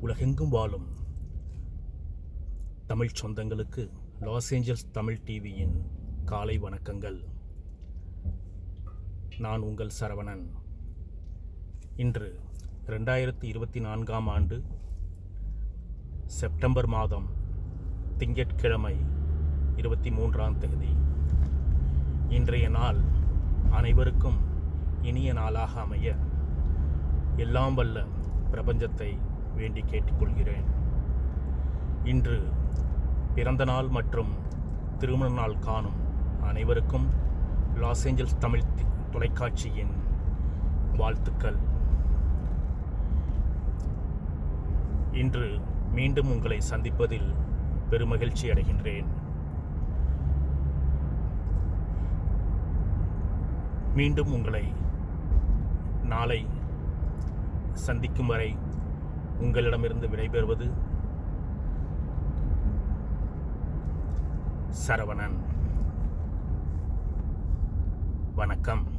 உலகெங்கும் வாழும் தமிழ் சொந்தங்களுக்கு லாஸ் ஏஞ்சல்ஸ் தமிழ் டிவியின் காலை வணக்கங்கள். நான் உங்கள் சரவணன். இன்று ரெண்டாயிரத்தி இருபத்தி நான்காம் ஆண்டு செப்டம்பர் மாதம் திங்கட்கிழமை இருபத்தி மூன்றாம் தேதி. இன்றைய நாள் அனைவருக்கும் இனிய நாளாக அமைய எல்லாம் வல்ல பிரபஞ்சத்தை வேண்டி கேட்டுக்கொள்கிறேன். இன்று பிறந்த நாள் மற்றும் திருமண நாள் காணும் அனைவருக்கும் லாஸ் ஏஞ்சல்ஸ் தமிழ் தொலைக்காட்சியின் வாழ்த்துக்கள். இன்று மீண்டும் உங்களை சந்திப்பதில் பெருமகிழ்ச்சி அடைகின்றேன். மீண்டும் உங்களை நாளை சந்திக்கும் வரை உங்களிடமிருந்து விடைபெறுவது சரவணன். வணக்கம்.